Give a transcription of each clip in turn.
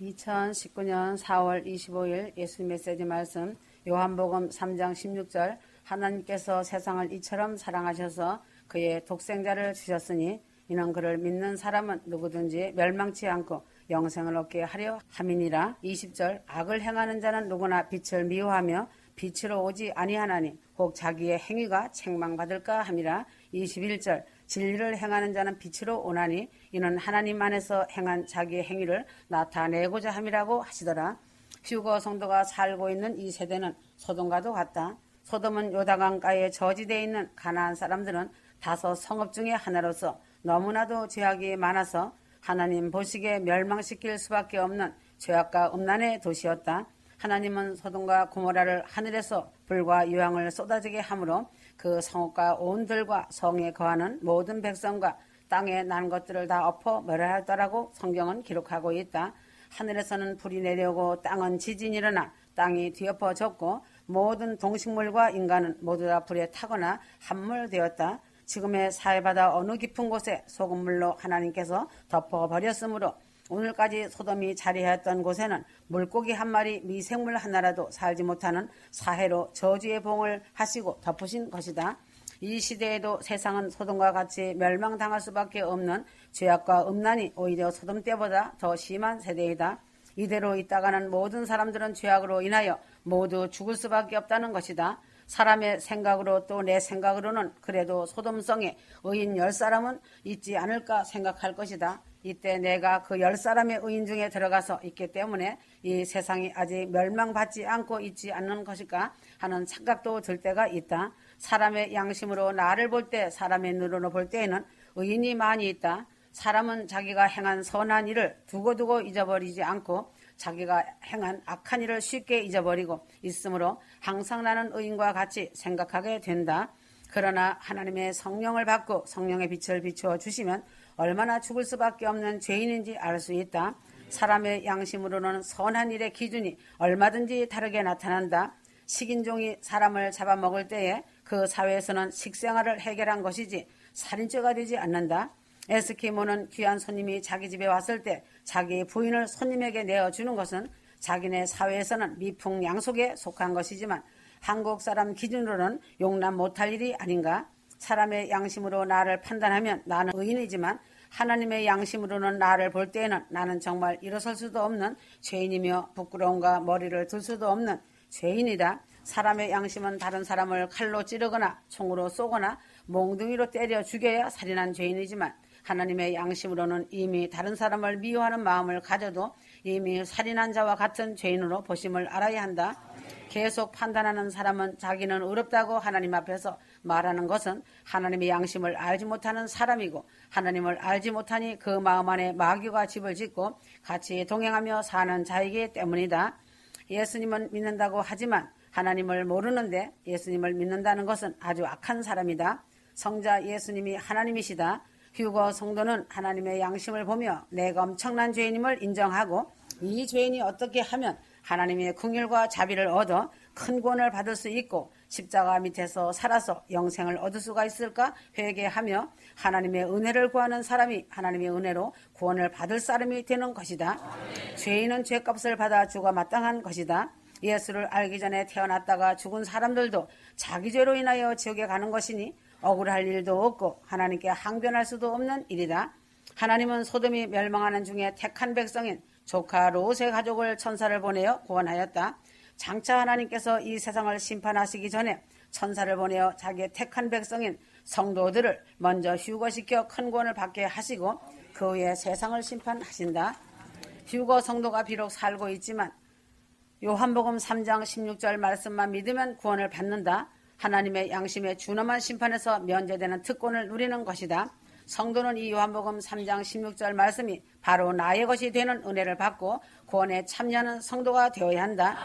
2019년 4월 25일 예수 메시지 말씀 요한복음 3장 16절 하나님께서 세상을 이처럼 사랑하셔서 그의 독생자를 주셨으니 이는 그를 믿는 사람은 누구든지 멸망치 않고 영생을 얻게 하려 함이니라. 20절 악을 행하는 자는 누구나 빛을 미워하며 빛으로 오지 아니하나니 혹 자기의 행위가 책망받을까 함이라. 21절 진리를 행하는 자는 빛으로 오나니 이는 하나님 안에서 행한 자기의 행위를 나타내고자 함이라고 하시더라. 휴거 성도가 살고 있는 이 세대는 소돔과도 같다. 소돔은 요다강가에 저지되어 있는 가나안 사람들은 다섯 성읍 중의 하나로서 너무나도 죄악이 많아서 하나님 보시기에 멸망시킬 수밖에 없는 죄악과 음란의 도시였다. 하나님은 소돔과 고모라를 하늘에서 불과 유황을 쏟아지게 하므로 그 성읍과 온 들과 성에 거하는 모든 백성과 땅에 난 것들을 다 엎어 멸하였다라고 성경은 기록하고 있다. 하늘에서는 불이 내려오고 땅은 지진이 일어나 땅이 뒤엎어졌고 모든 동식물과 인간은 모두 다 불에 타거나 함몰되었다. 지금의 사회바다 어느 깊은 곳에 소금물로 하나님께서 덮어버렸으므로 오늘까지 소돔이 자리하였던 곳에는 물고기 한 마리 미생물 하나라도 살지 못하는 사해로 저주의 봉을 하시고 덮으신 것이다. 이 시대에도 세상은 소돔과 같이 멸망당할 수밖에 없는 죄악과 음란이 오히려 소돔 때보다 더 심한 세대이다. 이대로 있다가는 모든 사람들은 죄악으로 인하여 모두 죽을 수밖에 없다는 것이다. 사람의 생각으로 또 내 생각으로는 그래도 소돔성에 의인 열 사람은 있지 않을까 생각할 것이다. 이때 내가 그 열 사람의 의인 중에 들어가서 있기 때문에 이 세상이 아직 멸망받지 않고 있지 않는 것일까 하는 착각도 들 때가 있다. 사람의 양심으로 나를 볼 때, 사람의 눈으로 볼 때에는 의인이 많이 있다. 사람은 자기가 행한 선한 일을 두고두고 잊어버리지 않고 자기가 행한 악한 일을 쉽게 잊어버리고 있으므로 항상 나는 의인과 같이 생각하게 된다. 그러나 하나님의 성령을 받고 성령의 빛을 비추어 주시면 얼마나 죽을 수밖에 없는 죄인인지 알 수 있다. 사람의 양심으로는 선한 일의 기준이 얼마든지 다르게 나타난다. 식인종이 사람을 잡아먹을 때에 그 사회에서는 식생활을 해결한 것이지 살인죄가 되지 않는다. 에스키모는 귀한 손님이 자기 집에 왔을 때 자기 부인을 손님에게 내어주는 것은 자기네 사회에서는 미풍양속에 속한 것이지만 한국 사람 기준으로는 용납 못할 일이 아닌가? 사람의 양심으로 나를 판단하면 나는 의인이지만 하나님의 양심으로는 나를 볼 때에는 나는 정말 일어설 수도 없는 죄인이며 부끄러움과 머리를 들 수도 없는 죄인이다. 사람의 양심은 다른 사람을 칼로 찌르거나 총으로 쏘거나 몽둥이로 때려 죽여야 살인한 죄인이지만 하나님의 양심으로는 이미 다른 사람을 미워하는 마음을 가져도 이미 살인한 자와 같은 죄인으로 보심을 알아야 한다. 계속 판단하는 사람은 자기는 어렵다고 하나님 앞에서 말하는 것은 하나님의 양심을 알지 못하는 사람이고 하나님을 알지 못하니 그 마음 안에 마귀가 집을 짓고 같이 동행하며 사는 자이기 때문이다. 예수님은 믿는다고 하지만 하나님을 모르는데 예수님을 믿는다는 것은 아주 악한 사람이다. 성자 예수님이 하나님이시다. 휴거 성도는 하나님의 양심을 보며 내가 엄청난 죄인임을 인정하고 이 죄인이 어떻게 하면 하나님의 궁율과 자비를 얻어 큰 구원을 받을 수 있고 십자가 밑에서 살아서 영생을 얻을 수가 있을까 회개하며 하나님의 은혜를 구하는 사람이 하나님의 은혜로 구원을 받을 사람이 되는 것이다. 죄인은 죄값을 받아 죽어 마땅한 것이다. 예수를 알기 전에 태어났다가 죽은 사람들도 자기 죄로 인하여 지옥에 가는 것이니 억울할 일도 없고 하나님께 항변할 수도 없는 일이다. 하나님은 소돔이 멸망하는 중에 택한 백성인 조카 롯의 가족을 천사를 보내어 구원하였다. 장차 하나님께서 이 세상을 심판하시기 전에 천사를 보내어 자기의 택한 백성인 성도들을 먼저 휴거시켜 큰 구원을 받게 하시고 그 후에 세상을 심판하신다. 휴거 성도가 비록 살고 있지만 요한복음 3장 16절 말씀만 믿으면 구원을 받는다. 하나님의 양심에 준엄한 심판에서 면제되는 특권을 누리는 것이다. 성도는 이 요한복음 3장 16절 말씀이 바로 나의 것이 되는 은혜를 받고 구원에 참여하는 성도가 되어야 한다.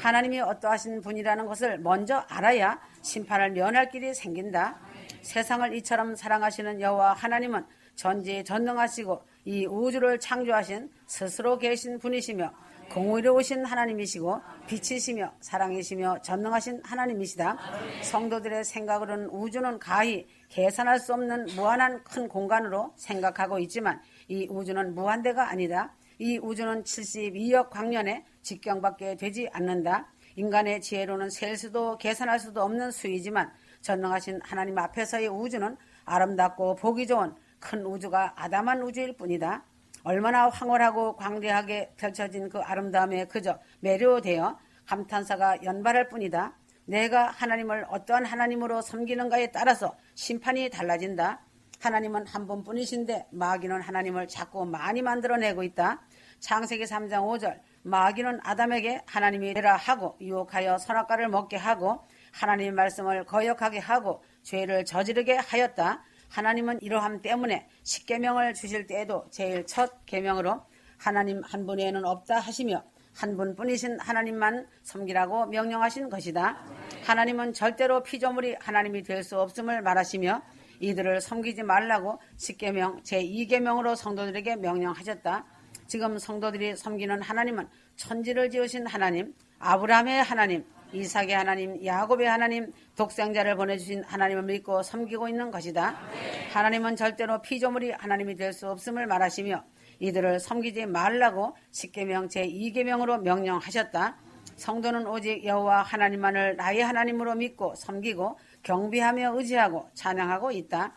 하나님이 어떠하신 분이라는 것을 먼저 알아야 심판을 면할 길이 생긴다. 세상을 이처럼 사랑하시는 여호와 하나님은 전지 전능하시고 이 우주를 창조하신 스스로 계신 분이시며 공의로우신 하나님이시고 빛이시며 사랑이시며 전능하신 하나님이시다. 성도들의 생각으로는 우주는 가히 계산할 수 없는 무한한 큰 공간으로 생각하고 있지만 이 우주는 무한대가 아니다. 이 우주는 72억 광년에 직경밖에 되지 않는다. 인간의 지혜로는 셀 수도 계산할 수도 없는 수이지만 전능하신 하나님 앞에서의 우주는 아름답고 보기 좋은 큰 우주가 아담한 우주일 뿐이다. 얼마나 황홀하고 광대하게 펼쳐진 그 아름다움에 그저 매료되어 감탄사가 연발할 뿐이다. 내가 하나님을 어떠한 하나님으로 섬기는가에 따라서 심판이 달라진다. 하나님은 한 분뿐이신데 마귀는 하나님을 자꾸 많이 만들어내고 있다. 창세기 3장 5절 마귀는 아담에게 하나님이 되라 하고 유혹하여 선악과를 먹게 하고 하나님의 말씀을 거역하게 하고 죄를 저지르게 하였다. 하나님은 이러함 때문에 십계명을 주실 때에도 제일 첫 계명으로 하나님 한 분에는 없다 하시며 한 분뿐이신 하나님만 섬기라고 명령하신 것이다. 하나님은 절대로 피조물이 하나님이 될 수 없음을 말하시며 이들을 섬기지 말라고 십계명 제2계명으로 성도들에게 명령하셨다. 지금 성도들이 섬기는 하나님은 천지를 지으신 하나님, 아브라함의 하나님, 이삭의 하나님, 야곱의 하나님, 독생자를 보내주신 하나님을 믿고 섬기고 있는 것이다. 하나님은 절대로 피조물이 하나님이 될 수 없음을 말하시며 이들을 섬기지 말라고 십계명 제2계명으로 명령하셨다. 성도는 오직 여호와 하나님만을 나의 하나님으로 믿고 섬기고 경비하며 의지하고 찬양하고 있다.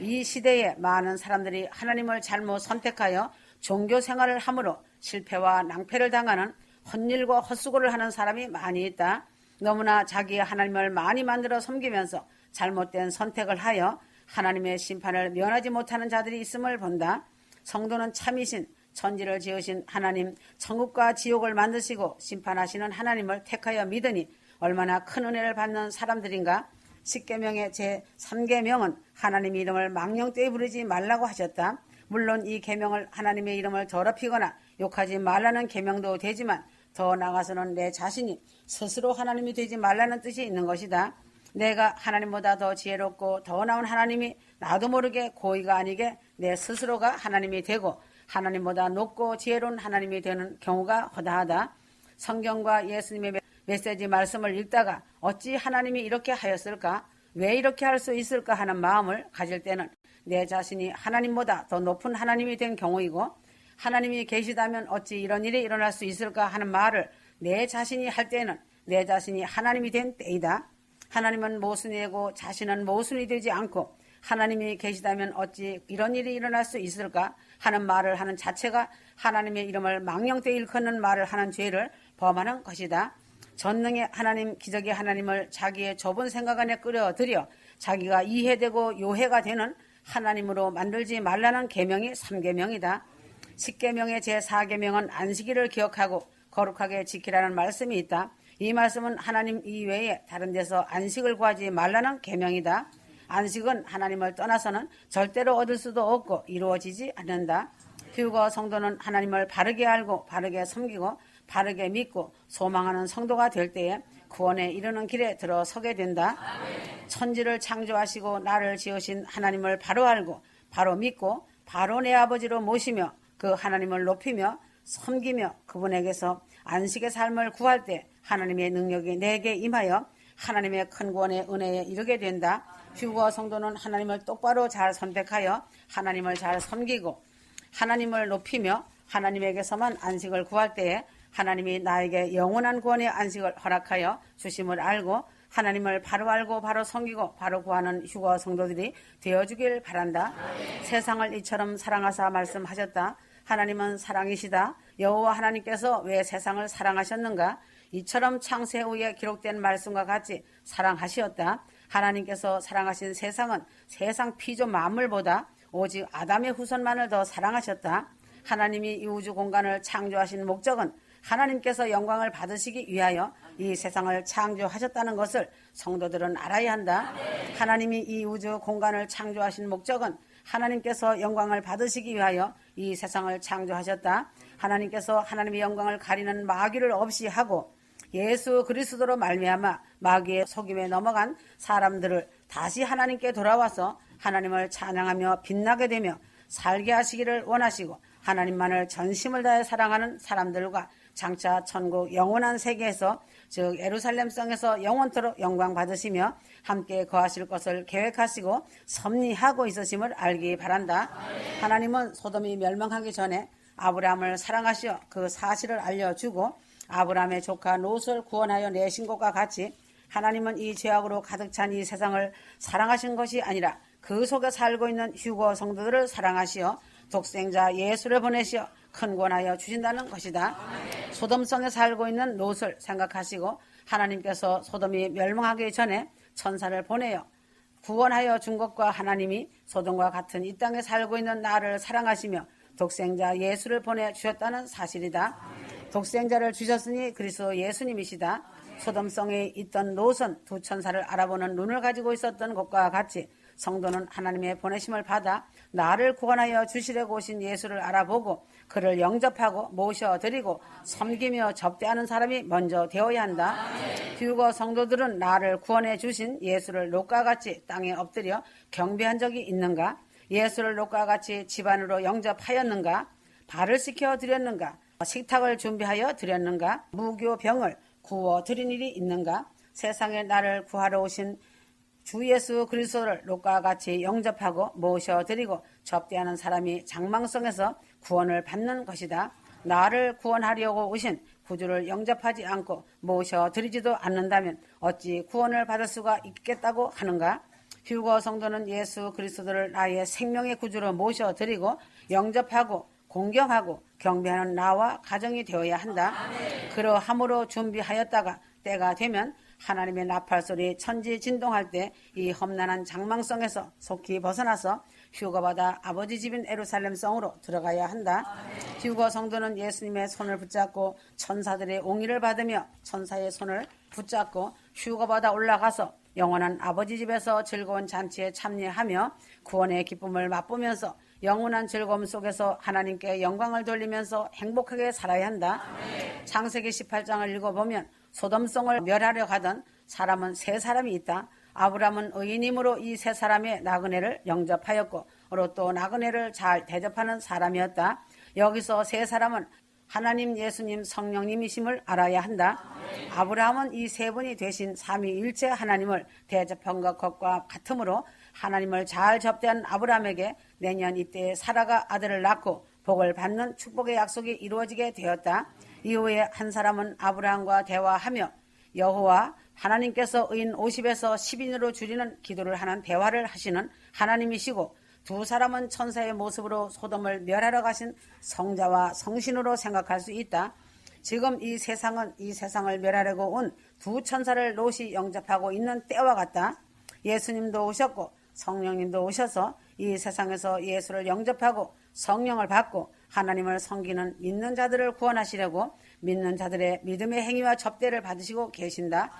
이 시대에 많은 사람들이 하나님을 잘못 선택하여 종교 생활을 함으로 실패와 낭패를 당하는 헛일과 헛수고를 하는 사람이 많이 있다. 너무나 자기의 하나님을 많이 만들어 섬기면서 잘못된 선택을 하여 하나님의 심판을 면하지 못하는 자들이 있음을 본다. 성도는 참이신 천지를 지으신 하나님, 천국과 지옥을 만드시고 심판하시는 하나님을 택하여 믿으니 얼마나 큰 은혜를 받는 사람들인가? 십계명의 제3계명은 하나님 이름을 망령되이 부르지 말라고 하셨다. 물론 이 계명을 하나님의 이름을 더럽히거나 욕하지 말라는 계명도 되지만 더 나아가서는 내 자신이 스스로 하나님이 되지 말라는 뜻이 있는 것이다. 내가 하나님보다 더 지혜롭고 더 나은 하나님이 나도 모르게 고의가 아니게 내 스스로가 하나님이 되고 하나님보다 높고 지혜로운 하나님이 되는 경우가 허다하다. 성경과 예수님의 메시지 말씀을 읽다가 어찌 하나님이 이렇게 하였을까? 왜 이렇게 할 수 있을까 하는 마음을 가질 때는 내 자신이 하나님보다 더 높은 하나님이 된 경우이고 하나님이 계시다면 어찌 이런 일이 일어날 수 있을까 하는 말을 내 자신이 할 때는 내 자신이 하나님이 된 때이다. 하나님은 모순이고 자신은 모순이 되지 않고 하나님이 계시다면 어찌 이런 일이 일어날 수 있을까 하는 말을 하는 자체가 하나님의 이름을 망령되 일컫는 말을 하는 죄를 범하는 것이다. 전능의 하나님, 기적의 하나님을 자기의 좁은 생각 안에 끌어들여 자기가 이해되고 요해가 되는 하나님으로 만들지 말라는 계명이 3계명이다. 10계명의 제4계명은 안식일을 기억하고 거룩하게 지키라는 말씀이 있다. 이 말씀은 하나님 이외에 다른 데서 안식을 구하지 말라는 계명이다. 안식은 하나님을 떠나서는 절대로 얻을 수도 없고 이루어지지 않는다. 휴거 성도는 하나님을 바르게 알고 바르게 섬기고 바르게 믿고 소망하는 성도가 될 때에 구원에 이르는 길에 들어서게 된다. 천지를 창조하시고 나를 지으신 하나님을 바로 알고 바로 믿고 바로 내 아버지로 모시며 그 하나님을 높이며 섬기며 그분에게서 안식의 삶을 구할 때 하나님의 능력이 내게 임하여 하나님의 큰 구원의 은혜에 이르게 된다. 휴거 성도는 하나님을 똑바로 잘 선택하여 하나님을 잘 섬기고 하나님을 높이며 하나님에게서만 안식을 구할 때에 하나님이 나에게 영원한 구원의 안식을 허락하여 주심을 알고 하나님을 바로 알고 바로 섬기고 바로 구하는 휴거 성도들이 되어주길 바란다. 세상을 이처럼 사랑하사 말씀하셨다. 하나님은 사랑이시다. 여호와 하나님께서 왜 세상을 사랑하셨는가? 이처럼 창세 후에 기록된 말씀과 같이 사랑하시었다. 하나님께서 사랑하신 세상은 세상 피조 만물보다 오직 아담의 후손만을 더 사랑하셨다. 하나님이 이 우주 공간을 창조하신 목적은 하나님께서 영광을 받으시기 위하여 이 세상을 창조하셨다는 것을 성도들은 알아야 한다. 하나님이 이 우주 공간을 창조하신 목적은 하나님께서 영광을 받으시기 위하여 이 세상을 창조하셨다. 하나님께서 하나님의 영광을 가리는 마귀를 없이 하고 예수 그리스도로 말미암아 마귀의 속임에 넘어간 사람들을 다시 하나님께 돌아와서 하나님을 찬양하며 빛나게 되며 살게 하시기를 원하시고 하나님만을 전심을 다해 사랑하는 사람들과 장차 천국 영원한 세계에서 즉 예루살렘 성에서 영원토록 영광 받으시며 함께 거하실 것을 계획하시고 섭리하고 있으심을 알기 바란다. 하나님은 소돔이 멸망하기 전에 아브라함을 사랑하시어 그 사실을 알려주고 아브라함의 조카 롯을 구원하여 내신 것과 같이 하나님은 이 죄악으로 가득 찬 이 세상을 사랑하신 것이 아니라 그 속에 살고 있는 휴거 성도들을 사랑하시어 독생자 예수를 보내시어 큰 권하여 주신다는 것이다. 소돔성에 살고 있는 롯을 생각하시고 하나님께서 소돔이 멸망하기 전에 천사를 보내어 구원하여 준 것과 하나님이 소돔과 같은 이 땅에 살고 있는 나를 사랑하시며 독생자 예수를 보내 주셨다는 사실이다. 독생자를 주셨으니 그리스도 예수님이시다. 소돔성에 있던 롯은 두 천사를 알아보는 눈을 가지고 있었던 것과 같이 성도는 하나님의 보내심을 받아 나를 구원하여 주시려고 오신 예수를 알아보고 그를 영접하고 모셔드리고 섬기며 접대하는 사람이 먼저 되어야 한다. 휴거 성도들은 나를 구원해 주신 예수를 롯과 같이 땅에 엎드려 경배한 적이 있는가? 예수를 롯과 같이 집안으로 영접하였는가? 발을 씻겨 드렸는가? 식탁을 준비하여 드렸는가? 무교 병을 구워 드린 일이 있는가? 세상에 나를 구하러 오신 주 예수 그리스도를 롯과 같이 영접하고 모셔드리고 접대하는 사람이 장망성에서 구원을 받는 것이다. 나를 구원하려고 오신 구주를 영접하지 않고 모셔드리지도 않는다면 어찌 구원을 받을 수가 있겠다고 하는가? 휴거 성도는 예수 그리스도를 나의 생명의 구주로 모셔드리고 영접하고 공경하고 경배하는 나와 가정이 되어야 한다. 그러함으로 준비하였다가 때가 되면 하나님의 나팔 소리 천지 진동할 때 이 험난한 장망성에서 속히 벗어나서 휴거받아 아버지 집인 에루살렘 성으로 들어가야 한다. 휴거 성도는 예수님의 손을 붙잡고 천사들의 옹의를 받으며 천사의 손을 붙잡고 휴거받아 올라가서 영원한 아버지 집에서 즐거운 잔치에 참여하며 구원의 기쁨을 맛보면서 영원한 즐거움 속에서 하나님께 영광을 돌리면서 행복하게 살아야 한다. 창세기 18장을 읽어보면 소돔성을 멸하려 하던 사람은 세 사람이 있다. 아브람은 의인이므로 이 세 사람의 나그네를 영접하였고 롯도 나그네를 잘 대접하는 사람이었다. 여기서 세 사람은 하나님, 예수님, 성령님이심을 알아야 한다. 아브라함은 이 세 분이 되신 삼위일체 하나님을 대접한 것과 같으므로 하나님을 잘 접대한 아브라함에게 내년 이때에 사라가 아들을 낳고 복을 받는 축복의 약속이 이루어지게 되었다. 이후에 한 사람은 아브라함과 대화하며 여호와 하나님께서 의인 50에서 10인으로 줄이는 기도를 하는 대화를 하시는 하나님이시고 두 사람은 천사의 모습으로 소돔을 멸하러 가신 성자와 성신으로 생각할 수 있다. 지금 이 세상은 이 세상을 멸하려고 온 두 천사를 롯이 영접하고 있는 때와 같다. 예수님도 오셨고 성령님도 오셔서 이 세상에서 예수를 영접하고 성령을 받고 하나님을 섬기는 믿는 자들을 구원하시려고 믿는 자들의 믿음의 행위와 접대를 받으시고 계신다.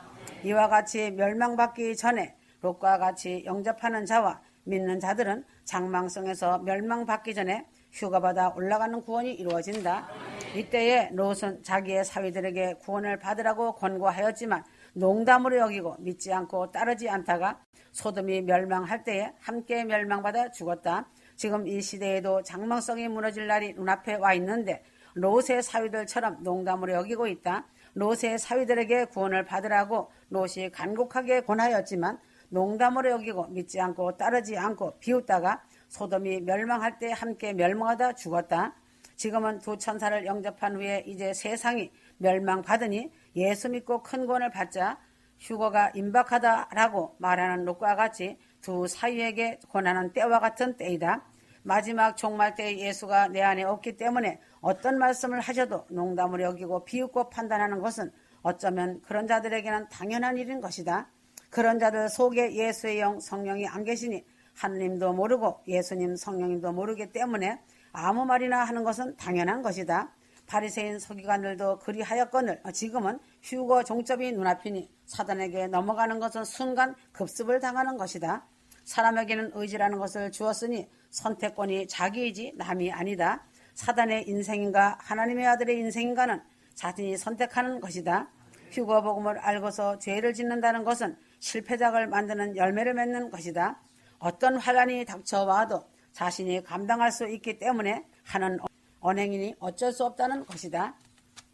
이와 같이 멸망받기 전에 롯과 같이 영접하는 자와 믿는 자들은 장망성에서 멸망받기 전에 휴가받아 올라가는 구원이 이루어진다. 이때에 롯은 자기의 사위들에게 구원을 받으라고 권고하였지만 농담으로 여기고 믿지 않고 따르지 않다가 소돔이 멸망할 때에 함께 멸망받아 죽었다. 지금 이 시대에도 장망성이 무너질 날이 눈앞에 와 있는데 롯의 사위들처럼 농담으로 여기고 있다. 롯의 사위들에게 구원을 받으라고 롯이 간곡하게 권하였지만 농담으로 여기고 믿지 않고 따르지 않고 비웃다가 소돔이 멸망할 때 함께 멸망하다 죽었다. 지금은 두 천사를 영접한 후에 이제 세상이 멸망받으니 예수 믿고 큰 구원을 받자 휴거가 임박하다라고 말하는 롯과 같이 두 사위에게 권하는 때와 같은 때이다. 마지막 종말 때 예수가 내 안에 없기 때문에 어떤 말씀을 하셔도 농담으로 여기고 비웃고 판단하는 것은 어쩌면 그런 자들에게는 당연한 일인 것이다. 그런 자들 속에 예수의 영 성령이 안 계시니 하느님도 모르고 예수님 성령님도 모르기 때문에 아무 말이나 하는 것은 당연한 것이다. 바리새인 서기관들도 그리하였거늘 지금은 휴거 종점이 눈앞이니 사단에게 넘어가는 것은 순간 급습을 당하는 것이다. 사람에게는 의지라는 것을 주었으니 선택권이 자기이지 남이 아니다. 사단의 인생인가 하나님의 아들의 인생인가는 자신이 선택하는 것이다. 휴거 복음을 알고서 죄를 짓는다는 것은 실패작을 만드는 열매를 맺는 것이다. 어떤 환란이 닥쳐와도 자신이 감당할 수 있기 때문에 하는 언행이니 어쩔 수 없다는 것이다.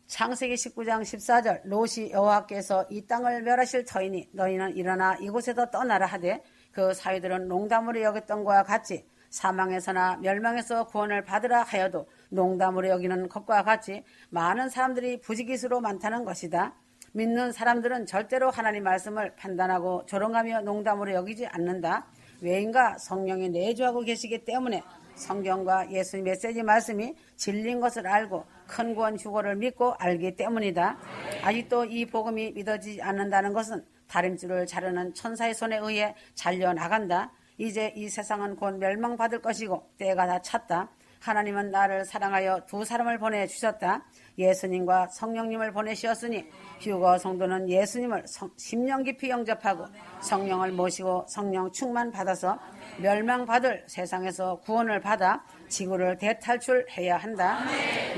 창세기 19장 14절 롯이 여호와께서 이 땅을 멸하실 터이니 너희는 일어나 이곳에서 떠나라 하되 그 사위들은 농담으로 여겼던 것과 같이 사망에서나 멸망에서 구원을 받으라 하여도 농담으로 여기는 것과 같이 많은 사람들이 부지기수로 많다는 것이다. 믿는 사람들은 절대로 하나님 말씀을 판단하고 조롱하며 농담으로 여기지 않는다. 왜인가 성령이 내주하고 계시기 때문에 성경과 예수님 메시지 말씀이 진리인 것을 알고 큰 구원 휴고를 믿고 알기 때문이다. 아직도 이 복음이 믿어지지 않는다는 것은 다림줄을 자르는 천사의 손에 의해 잘려 나간다. 이제 이 세상은 곧 멸망받을 것이고 때가 다 찼다. 하나님은 나를 사랑하여 두 사람을 보내주셨다. 예수님과 성령님을 보내시었으니 휴거 성도는 예수님을 성, 심령 깊이 영접하고 성령을 모시고 성령 충만 받아서 멸망받을 세상에서 구원을 받아 지구를 대탈출해야 한다.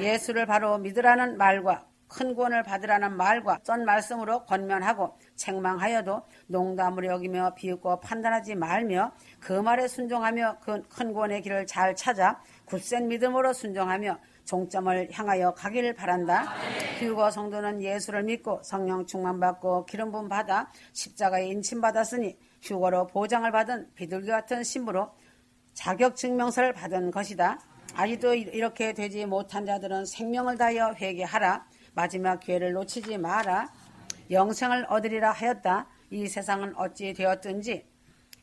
예수를 바로 믿으라는 말과 큰 구원을 받으라는 말과 쩐 말씀으로 권면하고 책망하여도 농담으로 여기며 비웃고 판단하지 말며 그 말에 순종하며 그큰 구원의 길을 잘 찾아 굳센 믿음으로 순종하며 종점을 향하여 가기를 바란다. 휴거 성도는 예수를 믿고 성령 충만받고 기름 부음 받아 십자가에 인침받았으니 휴거로 보장을 받은 비둘기 같은 신부로 자격 증명서를 받은 것이다. 아직도 이렇게 되지 못한 자들은 생명을 다하여 회개하라. 마지막 기회를 놓치지 마라. 영생을 얻으리라 하였다. 이 세상은 어찌 되었든지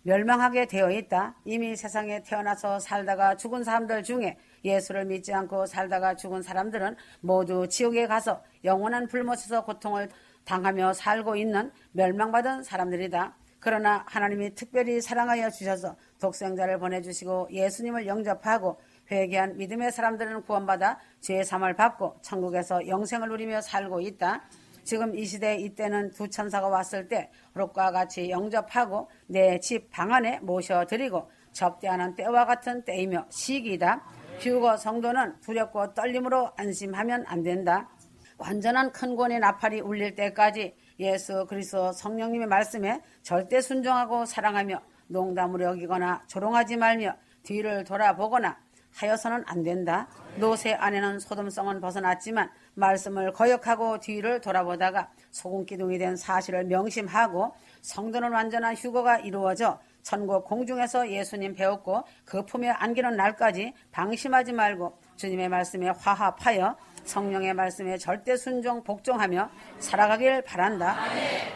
멸망하게 되어 있다. 이미 세상에 태어나서 살다가 죽은 사람들 중에 예수를 믿지 않고 살다가 죽은 사람들은 모두 지옥에 가서 영원한 불못에서 고통을 당하며 살고 있는 멸망받은 사람들이다. 그러나 하나님이 특별히 사랑하여 주셔서 독생자를 보내주시고 예수님을 영접하고 회개한 믿음의 사람들은 구원받아 죄의 삶을 받고 천국에서 영생을 누리며 살고 있다. 지금 이 시대 이때는 두 천사가 왔을 때 롯과 같이 영접하고 내 집 방 안에 모셔드리고 접대하는 때와 같은 때이며 시기이다. 휴거 성도는 두렵고 떨림으로 안심하면 안 된다. 완전한 큰 권의 나팔이 울릴 때까지 예수 그리스도 성령님의 말씀에 절대 순종하고 사랑하며 농담으로 여기거나 조롱하지 말며 뒤를 돌아보거나 하여서는 안 된다. 노새 안에는 소돔성은 벗어났지만 말씀을 거역하고 뒤를 돌아보다가 소금기둥이 된 사실을 명심하고 성도는 완전한 휴거가 이루어져 천국 공중에서 예수님 배웠고 그 품에 안기는 날까지 방심하지 말고 주님의 말씀에 화합하여 성령의 말씀에 절대 순종 복종하며 살아가길 바란다.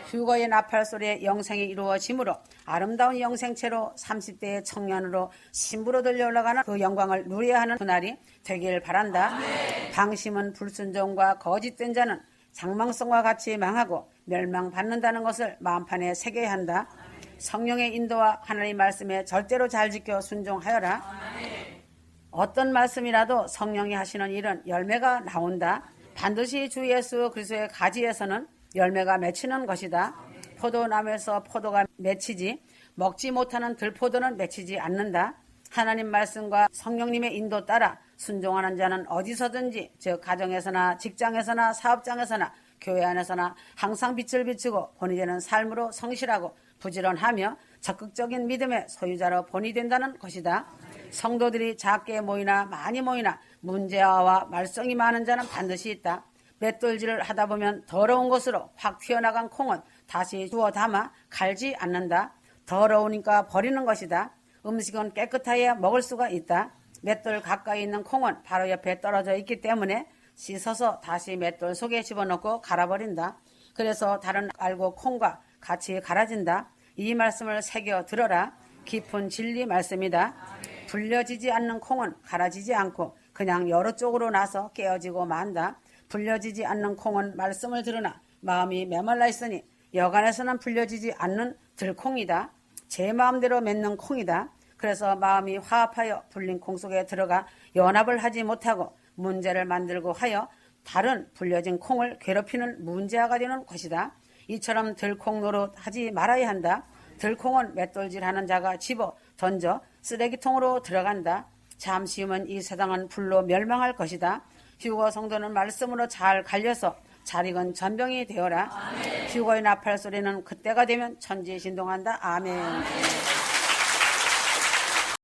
휴거의 나팔 소리에 영생이 이루어지므로 아름다운 영생체로 30대의 청년으로 신부로 들려 올라가는 그 영광을 누려야 하는 그날이 되길 바란다. 방심은 불순종과 거짓된 자는 장망성과 같이 망하고 멸망받는다는 것을 마음판에 새겨야 한다. 성령의 인도와 하나님 말씀에 절대로 잘 지켜 순종하여라. 어떤 말씀이라도 성령이 하시는 일은 열매가 나온다. 반드시 주 예수 그리스도의 가지에서는 열매가 맺히는 것이다. 포도나무에서 포도가 맺히지 먹지 못하는 들포도는 맺히지 않는다. 하나님 말씀과 성령님의 인도 따라 순종하는 자는 어디서든지 즉 가정에서나 직장에서나 사업장에서나 교회 안에서나 항상 빛을 비추고 본이 되는 삶으로 성실하고 부지런하며 적극적인 믿음의 소유자로 본이 된다는 것이다. 성도들이 작게 모이나 많이 모이나 문제와 말썽이 많은 자는 반드시 있다. 맷돌질을 하다 보면 더러운 것으로 확 튀어나간 콩은 다시 주워 담아 갈지 않는다. 더러우니까 버리는 것이다. 음식은 깨끗하여 먹을 수가 있다. 맷돌 가까이 있는 콩은 바로 옆에 떨어져 있기 때문에 씻어서 다시 맷돌 속에 집어넣고 갈아버린다. 그래서 다른 알고 콩과 같이 갈아진다. 이 말씀을 새겨 들어라. 깊은 진리 말씀이다. 불려지지 않는 콩은 갈아지지 않고 그냥 여러 쪽으로 나서 깨어지고 만다. 불려지지 않는 콩은 말씀을 들으나 마음이 메말라 있으니 여간에서는 불려지지 않는 들콩이다. 제 마음대로 맺는 콩이다. 그래서 마음이 화합하여 불린 콩 속에 들어가 연합을 하지 못하고 문제를 만들고 하여 다른 불려진 콩을 괴롭히는 문제아가 되는 것이다. 이처럼 들콩 노릇 하지 말아야 한다. 들콩은 맷돌질하는 자가 집어 던져 쓰레기통으로 들어간다. 잠시 후면 이 세상은 불로 멸망할 것이다. 휴거 성도는 말씀으로 잘 갈려서 잘 익은 전병이 되어라. 휴거의 나팔 소리는 그때가 되면 천지 신동한다. 아멘.